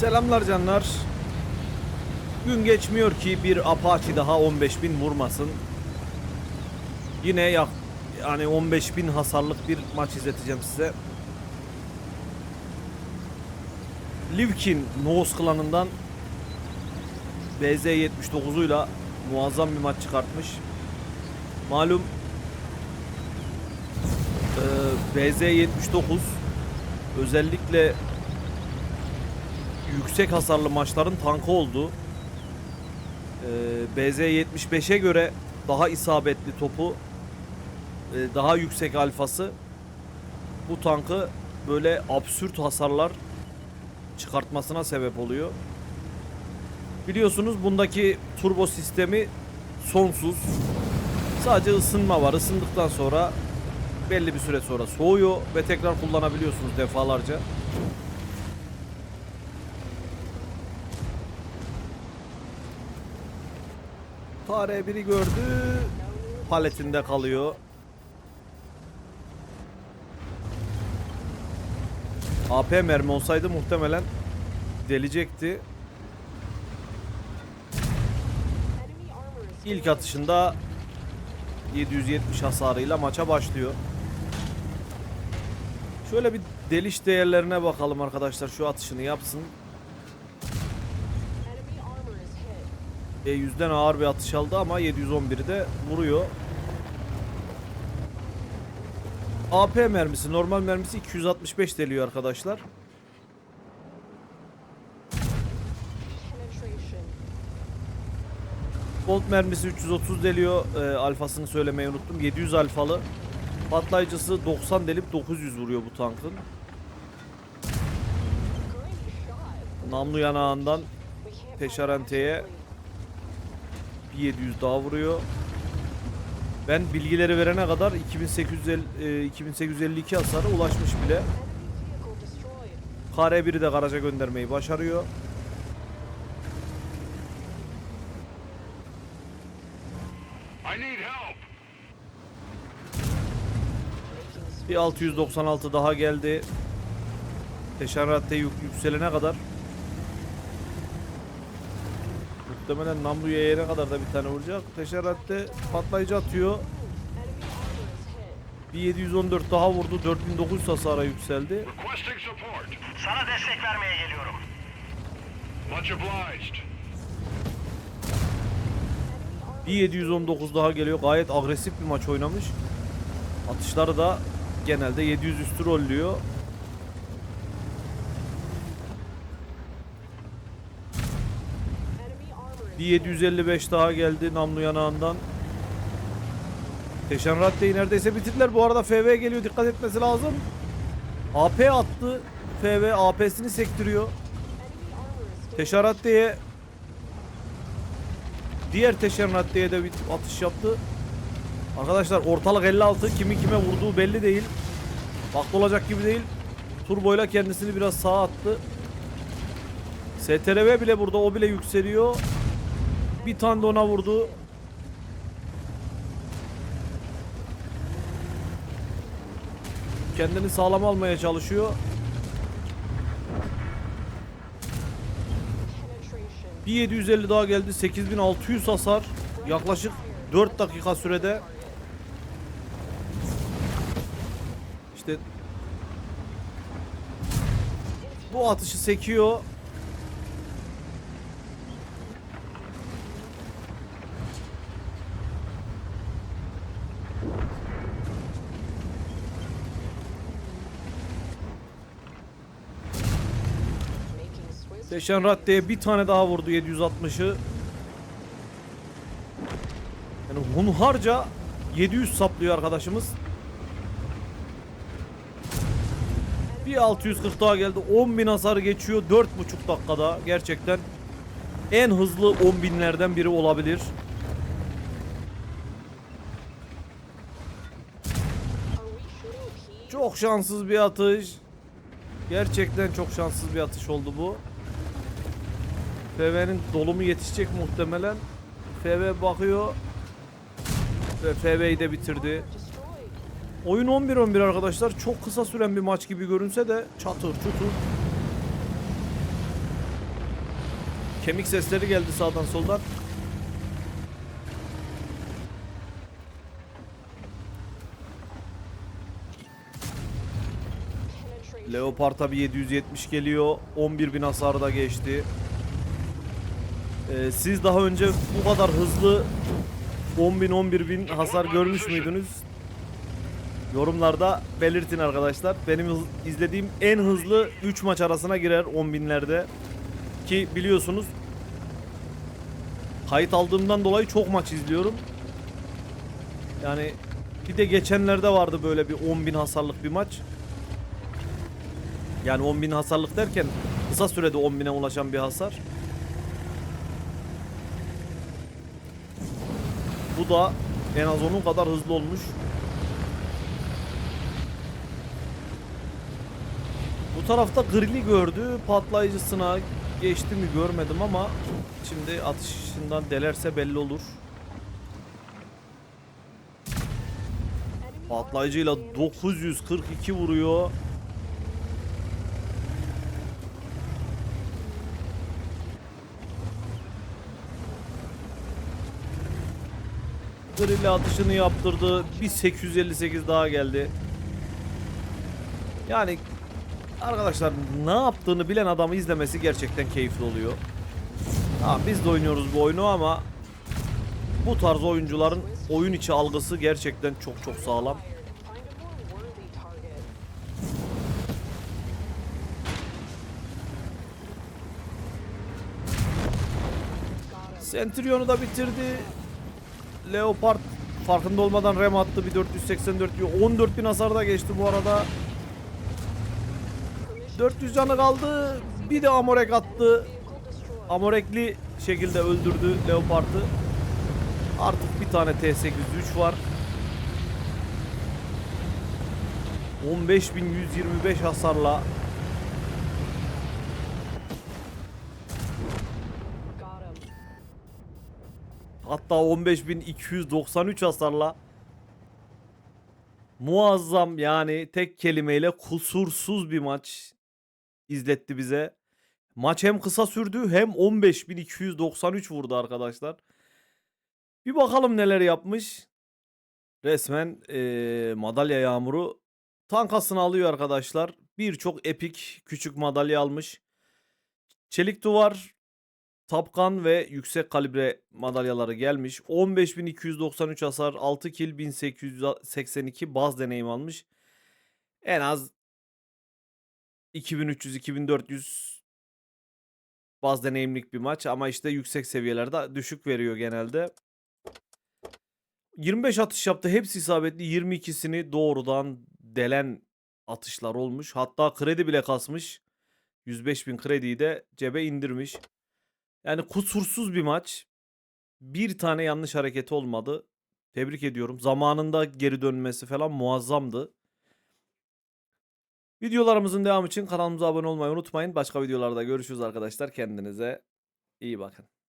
Selamlar canlar. Gün geçmiyor ki bir Apache daha 15.000 vurmasın. Yine yak yani 15.000 hasarlık bir maç izleteceğim size. Livkin Noos klanından BZ79'uyla muazzam bir maç çıkartmış. Malum eee, BZ79 özellikle yüksek hasarlı maçların tankı oldu. Ee, BZ75'e göre daha isabetli topu, e, daha yüksek alfası bu tankı böyle absürt hasarlar çıkartmasına sebep oluyor. Biliyorsunuz bundaki turbo sistemi sonsuz. Sadece ısınma var. Isındıktan sonra belli bir süre sonra soğuyor ve tekrar kullanabiliyorsunuz defalarca. Fare biri gördü. Paletinde kalıyor. AP mermi olsaydı muhtemelen delecekti. İlk atışında 770 hasarıyla maça başlıyor. Şöyle bir deliş değerlerine bakalım arkadaşlar. Şu atışını yapsın. E, yüzden ağır bir atış aldı ama 711'i de vuruyor. AP mermisi, normal mermisi 265 deliyor arkadaşlar. Bolt mermisi 330 deliyor. E, alfasını söylemeyi unuttum. 700 alfalı. Patlayıcısı 90 delip 900 vuruyor bu tankın. Namlu yanağından peşarenteye 700 daha vuruyor. Ben bilgileri verene kadar 2850, e, 2852 hasara ulaşmış bile. KR1'i de garaja göndermeyi başarıyor. Bir 696 daha geldi. Teşerratte yük, yükselene kadar. Muhtemelen Namlu'ya yere kadar da bir tane vuracak. Teşerratte patlayıcı atıyor. Bir 714 daha vurdu. 4900 hasara yükseldi. Sana destek vermeye geliyorum. Much obliged. Bir 719 daha geliyor. Gayet agresif bir maç oynamış. Atışları da genelde 700 üstü rollüyor. Bir 755 daha geldi namlu yanağından. Teşen Radde'yi neredeyse bitirdiler. Bu arada FV geliyor. Dikkat etmesi lazım. AP attı. FV AP'sini sektiriyor. Teşen Radde'ye Diğer Teşen Radde'ye de bir atış yaptı. Arkadaşlar ortalık 56. Kimi kime vurduğu belli değil. Vakti olacak gibi değil. Turboyla kendisini biraz sağa attı. STRV bile burada. O bile yükseliyor. Bir tane de ona vurdu. Kendini sağlam almaya çalışıyor. Bir 750 daha geldi. 8600 hasar. Yaklaşık 4 dakika sürede. İşte bu atışı sekiyor. Deşen Radde'ye bir tane daha vurdu 760'ı. Yani hunharca 700 saplıyor arkadaşımız. Bir 640 daha geldi. 10.000 hasar geçiyor 4,5 dakikada. Gerçekten en hızlı 10.000'lerden biri olabilir. Çok şanssız bir atış. Gerçekten çok şanssız bir atış oldu bu. FV'nin dolumu yetişecek muhtemelen. FV bakıyor. Ve FV'yi de bitirdi. Oyun 11-11 arkadaşlar. Çok kısa süren bir maç gibi görünse de çatır çutur. Kemik sesleri geldi sağdan soldan. Leopard tabi 770 geliyor. 11.000 hasar da geçti. Ee, siz daha önce bu kadar hızlı 10.000 11.000 hasar görmüş müydünüz? Yorumlarda belirtin arkadaşlar. Benim izlediğim en hızlı 3 maç arasına girer 10.000'lerde. Ki biliyorsunuz kayıt aldığımdan dolayı çok maç izliyorum. Yani bir de geçenlerde vardı böyle bir 10.000 hasarlık bir maç. Yani 10.000 hasarlık derken kısa sürede 10.000'e ulaşan bir hasar. Bu da en az onun kadar hızlı olmuş. Bu tarafta grili gördü. Patlayıcısına geçti mi görmedim ama şimdi atışından delerse belli olur. Patlayıcıyla 942 vuruyor. Grille atışını yaptırdı. Bir 858 daha geldi. Yani arkadaşlar ne yaptığını bilen adamı izlemesi gerçekten keyifli oluyor. Ha, biz de oynuyoruz bu oyunu ama bu tarz oyuncuların oyun içi algısı gerçekten çok çok sağlam. Centurion'u da bitirdi. Leopard farkında olmadan rem attı bir 484 diyor. 14.000 hasar da geçti bu arada. 400 canı kaldı. Bir de Amorek attı. Amorekli şekilde öldürdü Leopard'ı. Artık bir tane T-803 var. 15.125 hasarla Hatta 15.293 hasarla muazzam yani tek kelimeyle kusursuz bir maç izletti bize. Maç hem kısa sürdü hem 15.293 vurdu arkadaşlar. Bir bakalım neler yapmış. Resmen eee, madalya yağmuru tankasını alıyor arkadaşlar. Birçok epik küçük madalya almış. Çelik duvar, Tapkan ve yüksek kalibre madalyaları gelmiş. 15.293 hasar, 6 kill, 1882 baz deneyim almış. En az 2300-2400 baz deneyimlik bir maç ama işte yüksek seviyelerde düşük veriyor genelde. 25 atış yaptı. Hepsi isabetli. 22'sini doğrudan delen atışlar olmuş. Hatta kredi bile kasmış. 105 bin krediyi de cebe indirmiş. Yani kusursuz bir maç. Bir tane yanlış hareketi olmadı. Tebrik ediyorum. Zamanında geri dönmesi falan muazzamdı. Videolarımızın devamı için kanalımıza abone olmayı unutmayın. Başka videolarda görüşürüz arkadaşlar. Kendinize iyi bakın.